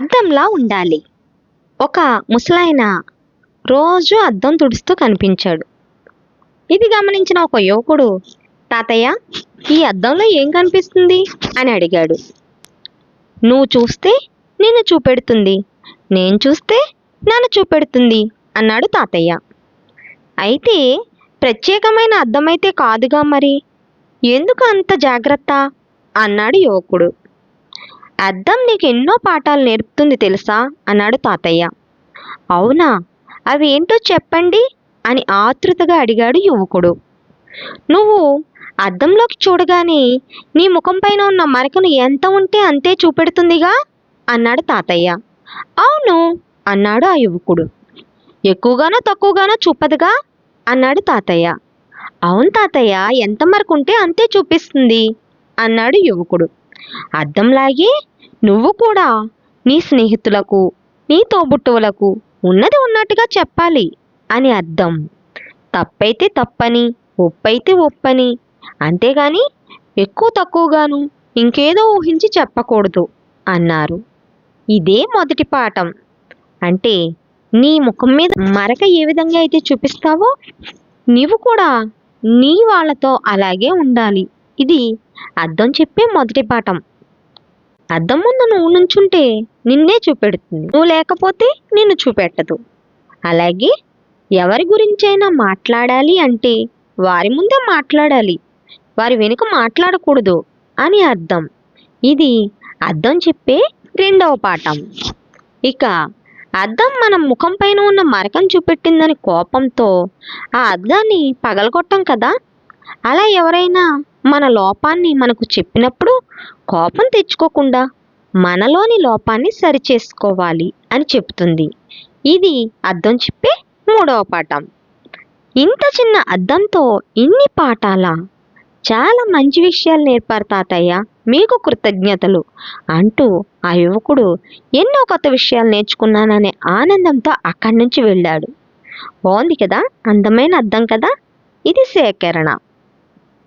అద్దంలా ఉండాలి. ఒక ముసలాయన రోజు అద్దం తుడుస్తూ కనిపించాడు. ఇది గమనించిన ఒక యువకుడు తాతయ్య ఈ అద్దంలో ఏం కనిపిస్తుంది? అని అడిగాడు. నువ్వు చూస్తే నిన్ను చూపెడుతుంది. నేను చూస్తే నన్ను చూపెడుతుంది అన్నాడు తాతయ్య. అయితే ప్రత్యేకమైన అద్దమైతే కాదుగా మరి? ఎందుకు అంత జాగ్రత్త? అన్నాడు యువకుడు. అద్దం నీకు ఎన్నో పాఠాలు నేర్పుతుంది తెలుసా? అన్నాడు తాతయ్య. అవునా? అవి ఏంటో చెప్పండి అని ఆతృతగా అడిగాడు యువకుడు. నువ్వు అద్దంలోకి చూడగానే నీ ముఖం పైన ఉన్న మరకను ఎంత ఉంటే అంతే చూపెడుతుందిగా? అన్నాడు తాతయ్య. అవును అన్నాడు ఆ యువకుడు. ఎక్కువగానో తక్కువగానో చూపదుగా? అన్నాడు తాతయ్య. అవును తాతయ్య ఎంత మరకు ఉంటే అంతే చూపిస్తుంది అన్నాడు యువకుడు. అద్దంలాగే నువ్వు కూడా నీ స్నేహితులకు నీ తోబుట్టువులకు ఉన్నది ఉన్నట్టుగా చెప్పాలి అని అర్థం. తప్పైతే తప్పని ఒప్పైతే ఒప్పని. అంతేగాని ఎక్కువ తక్కువగాను ఇంకేదో ఊహించి చెప్పకూడదు అన్నారు. ఇదే మొదటి పాఠం. అంటే నీ ముఖం మీద మరక ఏ విధంగా అయితే చూపిస్తావో నీవు కూడా నీ వాళ్ళతో అలాగే ఉండాలి. ఇది అర్థం చెప్పే మొదటి పాఠం. అద్దం ముందు నువ్వు నుంచుంటే నిన్నే చూపెడుతుంది. నువ్వు లేకపోతే నిన్ను చూపెట్టదు. అలాగే ఎవరి గురించైనా మాట్లాడాలి అంటే వారి ముందే మాట్లాడాలి. వారి వెనుక మాట్లాడకూడదు అని అర్థం. ఇది అర్థం చెప్పే రెండవ పాఠం. ఇక అద్దం మన ముఖం పైన ఉన్న మరకం చూపెట్టిందని కోపంతో ఆ అద్దాన్ని పగలగొట్టం కదా? అలా ఎవరైనా మన లోపాన్ని మనకు చెప్పినప్పుడు కోపం తెచ్చుకోకుండా మనలోని లోపాన్ని సరిచేసుకోవాలి అని చెప్తుంది ఇది అద్దం చెప్పే మూడవ పాఠం. ఇంత చిన్న అద్దంతో ఇన్ని పాఠాల చాలా మంచి విషయాలు నేర్పారు తాతయ్య మీకు కృతజ్ఞతలు అంటూ ఆ యువకుడు ఎన్నో కొత్త విషయాలు నేర్చుకున్నాననే ఆనందంతో అక్కడి నుంచి వెళ్ళాడు. బాగుంది కదా? అందమైన అద్దం కదా? ఇది సేకరణ.